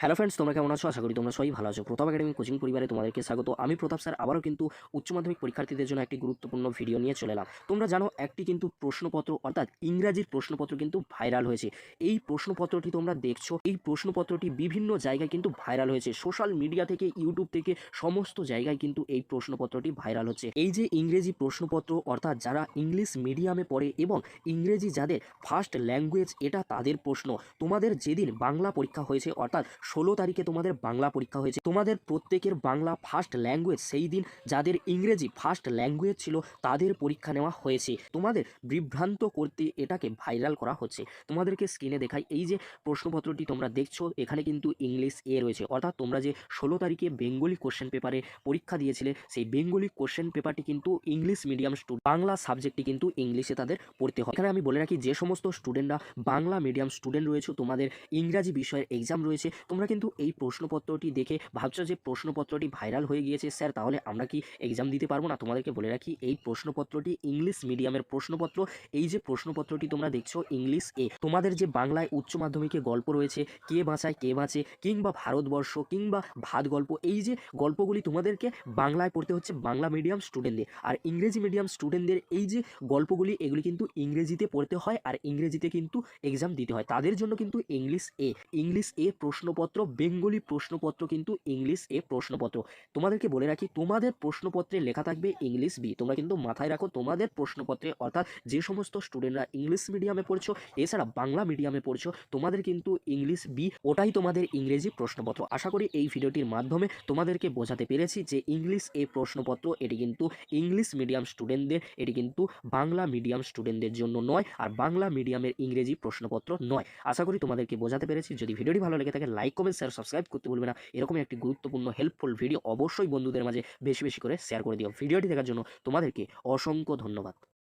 Hello friends তোমরা কেমন আছো? আশা করি তোমরা সবাই ভালো আছো। প্রতাপ একাডেমি কোচিং পরিবারে তোমাদেরকে স্বাগত। আমি প্রতাপ স্যার। আবারও কিন্তু উচ্চ মাধ্যমিক পরীক্ষার্থীদের জন্য একটি গুরুত্বপূর্ণ ভিডিও নিয়ে চলে এলাম। তোমরা জানো, একটি কিন্তু প্রশ্নপত্র, অর্থাৎ ইংরাজির প্রশ্নপত্র কিন্তু ভাইরাল হয়েছে। এই প্রশ্নপত্রটি তোমরা দেখছ। এই প্রশ্নপত্রটি বিভিন্ন জায়গায় কিন্তু ভাইরাল হয়েছে। সোশ্যাল মিডিয়া থেকে ইউটিউব থেকে সমস্ত জায়গায় কিন্তু এই প্রশ্নপত্রটি ভাইরাল হচ্ছে। এই যে ইংরেজি প্রশ্নপত্র, অর্থাৎ যারা ইংলিশ মিডিয়ামে পড়ে এবং ইংরেজি যাদের ফার্স্ট ল্যাঙ্গুয়েজ এটা তাদের প্রশ্ন। তোমাদের যেদিন বাংলা পরীক্ষা হয়েছে, অর্থাৎ ষোলো তারিখে তোমাদের বাংলা পরীক্ষা হয়েছে। তোমাদের প্রত্যেকের বাংলা ফার্স্ট ল্যাঙ্গুয়েজ সেই দিন যাদের ইংরেজি ফার্স্ট ল্যাঙ্গুয়েজ ছিল তাদের পরীক্ষা নেওয়া হয়েছে। তোমাদের বিভ্রান্ত করতে এটাকে ভাইরাল করা হচ্ছে। তোমাদেরকে স্ক্রিনে দেখাই, এই যে প্রশ্নপত্রটি তোমরা দেখছ, এখানে কিন্তু ইংলিশ এ রয়েছে। অর্থাৎ তোমরা যে ষোলো তারিখে বেঙ্গলি কোশ্চেন পেপারে পরীক্ষা দিয়েছিলে, সেই বেঙ্গলি কোশ্চেন পেপারটি কিন্তু ইংলিশ মিডিয়াম স্টুডেন্ট বাংলা সাবজেক্টটি কিন্তু ইংলিশে তাদের পড়তে হয়। এখানে আমি বলে রাখি, যে সমস্ত স্টুডেন্টরা বাংলা মিডিয়াম স্টুডেন্ট রয়েছে, তোমাদের ইংরাজি বিষয়ের এক্সাম রয়েছে, তোমরা কিন্তু এই প্রশ্নপত্রটি দেখে ভাবছ যে প্রশ্নপত্রটি ভাইরাল হয়ে গিয়েছে। স্যার, তাহলে আমরা কি এক্সাম দিতে পারব না? তোমাদেরকে বলে রাখি, এই প্রশ্নপত্রটি ইংলিশ মিডিয়ামের প্রশ্নপত্র। এই যে প্রশ্নপত্রটি তোমরা দেখছ ইংলিশ এ তোমাদের যে বাংলায় উচ্চ মাধ্যমিকে গল্প রয়েছে, কে বাঁচায়, কে বাঁচে, কিংবা ভারতবর্ষ, কিংবা ভাত গল্প, এই যে গল্পগুলি তোমাদেরকে বাংলায় পড়তে হচ্ছে বাংলা মিডিয়াম স্টুডেন্টদের আর ইংরেজি মিডিয়াম স্টুডেন্টদের এই যে গল্পগুলি, এগুলি কিন্তু ইংরেজিতে পড়তে হয়, আর ইংরেজিতে কিন্তু এক্সাম দিতে হয়। তাদের জন্য কিন্তু ইংলিশ এ ইংলিশ এ প্রশ্নপত্র, বেঙ্গলি প্রশ্নপত্র কিন্তু ইংলিশ এ প্রশ্নপত্র। তোমাদেরকে বলে রাখি, তোমাদের প্রশ্নপত্রে লেখা থাকবে ইংলিশ বি। তোমরা কিন্তু মাথায় রাখো, তোমাদের প্রশ্নপত্রে, অর্থাৎ যে সমস্ত স্টুডেন্টরা ইংলিশ মিডিয়ামে পড়ছো, এছাড়া বাংলা মিডিয়ামে পড়ছো, তোমাদের কিন্তু ইংলিশ বি, ওটাই তোমাদের ইংরেজি প্রশ্নপত্র। আশা করি এই ভিডিওটির মাধ্যমে তোমাদেরকে বোঝাতে পেরেছি যে ইংলিশ এ প্রশ্নপত্র এটি কিন্তু ইংলিশ মিডিয়াম স্টুডেন্টদের, এটি কিন্তু বাংলা মিডিয়াম স্টুডেন্টদের জন্য নয়, আর বাংলা মিডিয়ামের ইংরেজি প্রশ্নপত্র নয়। আশা করি তোমাদেরকে বোঝাতে পেরেছি। যদি ভিডিওটি ভালো লেগে থাকে, লাইক কমেন্ট শেয়ার সাবস্ক্রাইব করতে ভুলবে না। এরকম একটি গুরুত্বপূর্ণ হেল্পফুল ভিডিও অবশ্যই বন্ধুদের মাঝে বেশি বেশি করে শেয়ার করে দিও। ভিডিওটি দেখার জন্য তোমাদেরকে অসংখ্য ধন্যবাদ।